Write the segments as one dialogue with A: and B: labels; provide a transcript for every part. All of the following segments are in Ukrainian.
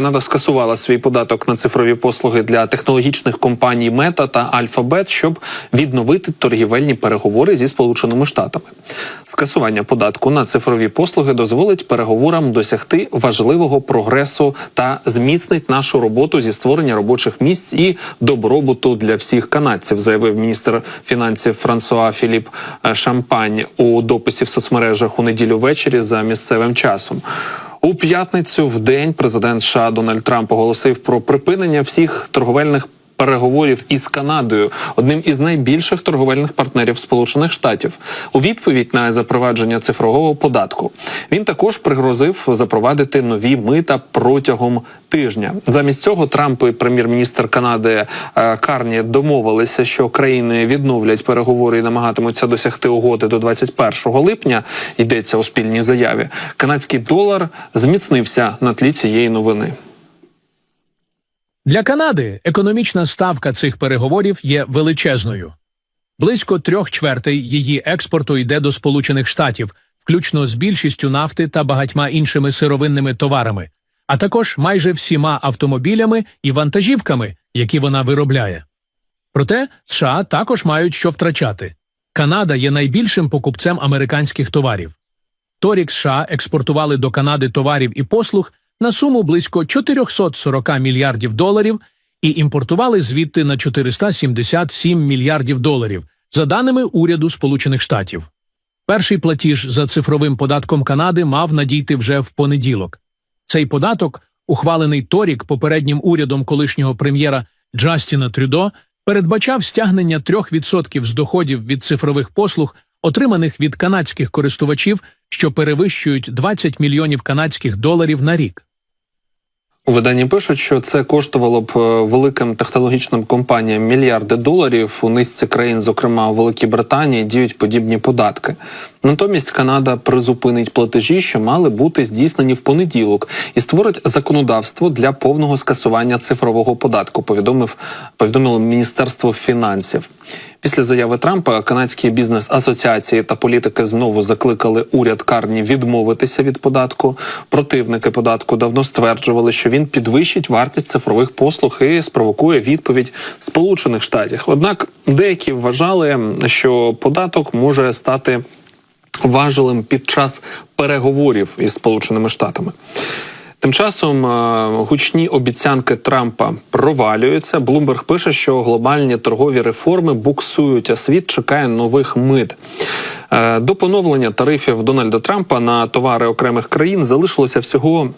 A: Канада скасувала свій податок на цифрові послуги для технологічних компаній Мета та Alphabet, щоб відновити торгівельні переговори зі Сполученими Штатами. Скасування податку на цифрові послуги дозволить переговорам досягти важливого прогресу та зміцнить нашу роботу зі створення робочих місць і добробуту для всіх канадців, заявив міністр фінансів Франсуа Філіп е, Шампань у дописі в соцмережах у неділю ввечері за місцевим часом. У п'ятницю в день президент США Дональд Трамп оголосив про припинення всіх торговельних переговорів із Канадою, одним із найбільших торговельних партнерів Сполучених Штатів, у відповідь на запровадження цифрового податку. Він також пригрозив запровадити нові мита протягом тижня. Замість цього Трамп і прем'єр-міністр Канади е, Карні домовилися, що країни відновлять переговори і намагатимуться досягти угоди до 21 липня. Йдеться у спільній заяві. Канадський долар зміцнився на тлі цієї новини.
B: Для Канади економічна ставка цих переговорів є величезною. Близько трьох чвертей її експорту йде до Сполучених Штатів, включно з більшістю нафти та багатьма іншими сировинними товарами, а також майже всіма автомобілями і вантажівками, які вона виробляє. Проте США також мають що втрачати. Канада є найбільшим покупцем американських товарів. Торік США експортували до Канади товарів і послуг на суму близько 440 мільярдів доларів і імпортували звідти на 477 мільярдів доларів, за даними уряду Сполучених Штатів. Перший платіж за цифровим податком Канади мав надійти вже в понеділок. Цей податок, ухвалений торік попереднім урядом колишнього прем'єра Джастіна Трюдо, передбачав стягнення 3% з доходів від цифрових послуг, отриманих від канадських користувачів, що перевищують 20 мільйонів канадських доларів на рік.
A: У виданні пишуть, що це коштувало б е, великим технологічним компаніям мільярди доларів. У низці країн, зокрема у Великій Британії, діють подібні податки. Натомість Канада призупинить платежі, що мали бути здійснені в понеділок, і створить законодавство для повного скасування цифрового податку. Повідомив повідомило Міністерство фінансів. Після заяви Трампа канадські бізнес-асоціації та політики знову закликали уряд Карні відмовитися від податку. Противники податку давно стверджували, що він підвищить вартість цифрових послуг і спровокує відповідь Сполучених Штатів. Однак деякі вважали, що податок може стати важелем під час переговорів із Сполученими Штатами. Тим часом е, гучні обіцянки Трампа провалюються. Блумберг пише, що глобальні торгові реформи буксують, а світ чекає нових мит. Е, До поновлення тарифів Дональда Трампа на товари окремих країн залишилося всього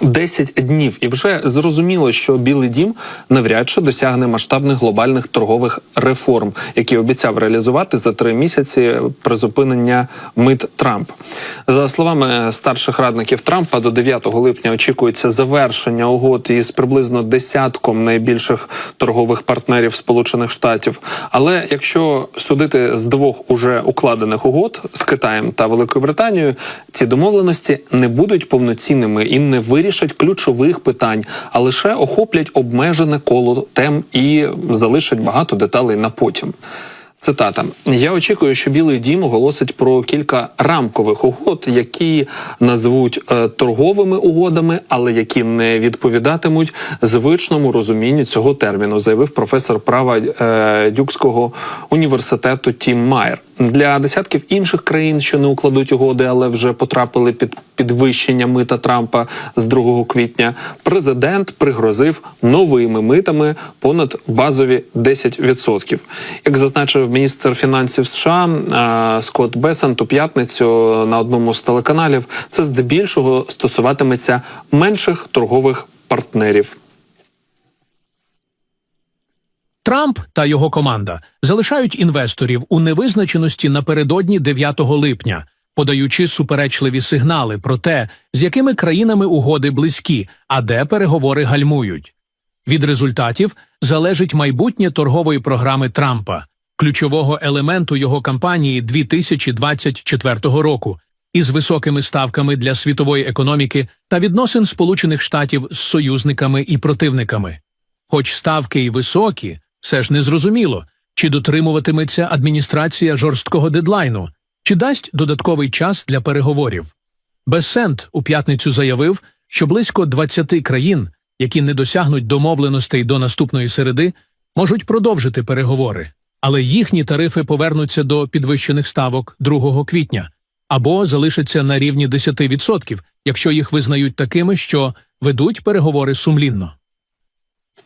A: 10 днів, і вже зрозуміло, що Білий Дім навряд чи досягне масштабних глобальних торгових реформ, які обіцяв реалізувати за три місяці призупинення мит Трамп. За словами старших радників Трампа, до 9 липня очікується завершення угод із приблизно десятком найбільших торгових партнерів Сполучених Штатів. Але якщо судити з двох уже укладених угод з Китаєм та Великою Британією, ці домовленості не будуть повноцінними і не вирішать ключових питань, а лише охоплять обмежене коло тем і залишать багато деталей на потім. Цитата: я очікую, що Білий Дім оголосить про кілька рамкових угод, які назвуть е, торговими угодами, але які не відповідатимуть звичному розумінню цього терміну, заявив професор права е, Дюкського університету Тім Майер. Для десятків інших країн, що не укладуть угоди, але вже потрапили під підвищення мита Трампа з 2 квітня, президент пригрозив новими митами понад базові 10%. Як зазначив міністр фінансів США е, Скотт Бесент у п'ятницю на одному з телеканалів, це здебільшого стосуватиметься менших торгових партнерів.
B: Трамп та його команда залишають інвесторів у невизначеності напередодні 9 липня, подаючи суперечливі сигнали про те, з якими країнами угоди близькі, а де переговори гальмують. Від результатів залежить майбутнє торгової програми Трампа, ключового елементу його кампанії 2024 року, із високими ставками для світової економіки та відносин Сполучених Штатів з союзниками і противниками. Хоч ставки й високі, все ж не зрозуміло, чи дотримуватиметься адміністрація жорсткого дедлайну, чи дасть додатковий час для переговорів. Бессент у п'ятницю заявив, що близько 20 країн, які не досягнуть домовленостей до наступної середи, можуть продовжити переговори, але їхні тарифи повернуться до підвищених ставок 2 квітня або залишаться на рівні 10%, якщо їх визнають такими, що ведуть переговори сумлінно.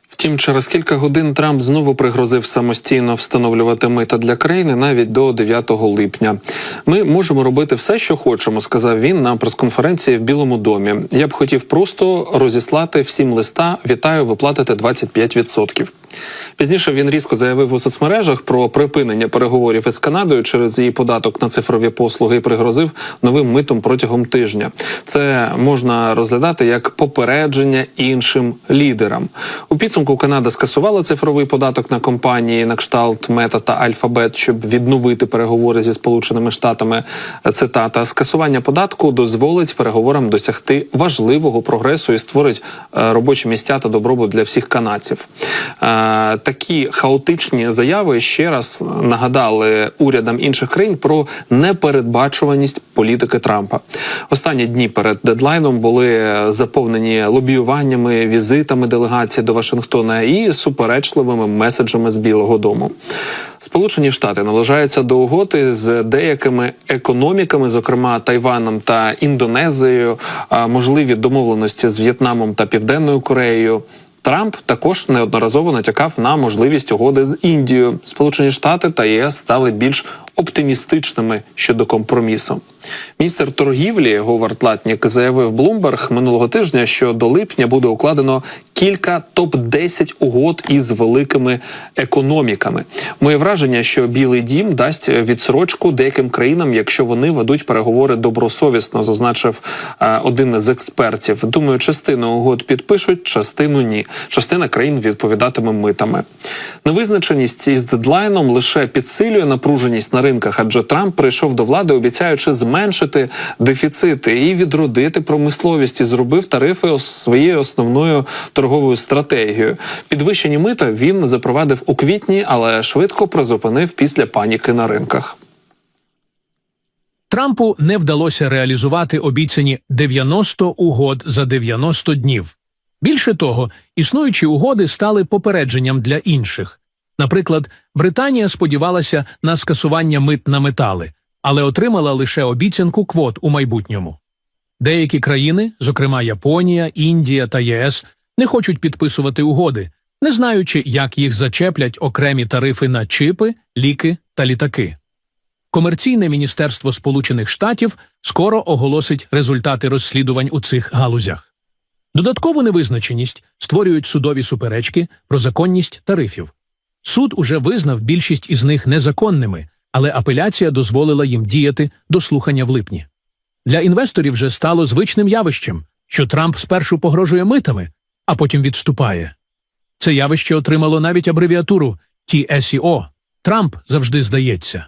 A: Втім, через кілька годин Трамп знову пригрозив самостійно встановлювати мита для країни навіть до 9 липня. Ми можемо робити все, що хочемо, сказав він на прес-конференції в Білому домі. Я б хотів просто розіслати всім листа. Вітаю, ви платите 25%. Пізніше він різко заявив у соцмережах про припинення переговорів із Канадою через її податок на цифрові послуги і пригрозив новим митом протягом тижня. Це можна розглядати як попередження іншим лідерам. У підсумку Канада скасувала цифровий податок на компанії на кшталт Мета та Альфабет, щоб відновити переговори зі Сполученими Штатами. Цитата скасування податку дозволить переговорам досягти важливого прогресу і створить е, робочі місця та добробут для всіх канадців. Е, Такі хаотичні заяви ще раз нагадали урядам інших країн про непередбачуваність політики Трампа. Останні дні перед дедлайном були заповнені лобіюваннями, візитами делегації до Вашингтона і суперечливими меседжами з Білого Дому. Сполучені Штати наближаються до угоди з деякими економіками, зокрема Тайваном та Індонезією, можливі домовленості з В'єтнамом та Південною Кореєю. Трамп також неодноразово натякав на можливість угоди з Індією. Сполучені Штати та ЄС стали більш оптимістичними щодо компромісу. Міністр торгівлі Говард Латнік заявив Bloomberg минулого тижня, що до липня буде укладено кілька топ 10 угод із великими економіками. Моє враження, що Білий Дім дасть відсрочку деяким країнам, якщо вони ведуть переговори добросовісно, зазначив е, один з експертів. Думаю, частину угод підпишуть, частину ні. Частина країн відповідатиме митами. Невизначеність із дедлайном лише підсилює напруженість на ринках, адже Трамп прийшов до влади, обіцяючи зменшити дефіцити і відродити промисловість і зробив тарифи своєю основною торговою стратегією. Підвищені мита він запровадив у квітні, але швидко призупинив після паніки на ринках.
B: Трампу не вдалося реалізувати обіцяні 90 угод за 90 днів. Більше того, існуючі угоди стали попередженням для інших. Наприклад, Британія сподівалася на скасування мит на метали, але отримала лише обіцянку квот у майбутньому. Деякі країни, зокрема Японія, Індія та ЄС, не хочуть підписувати угоди, не знаючи, як їх зачеплять окремі тарифи на чипи, ліки та літаки. Комерційне міністерство Сполучених Штатів скоро оголосить результати розслідувань у цих галузях. Додаткову невизначеність створюють судові суперечки про законність тарифів. Суд уже визнав більшість із них незаконними, але апеляція дозволила їм діяти до слухання в липні. Для інвесторів вже стало звичним явищем, що Трамп спершу погрожує митами, а потім відступає. Це явище отримало навіть абревіатуру TSEO – Трамп завжди здається.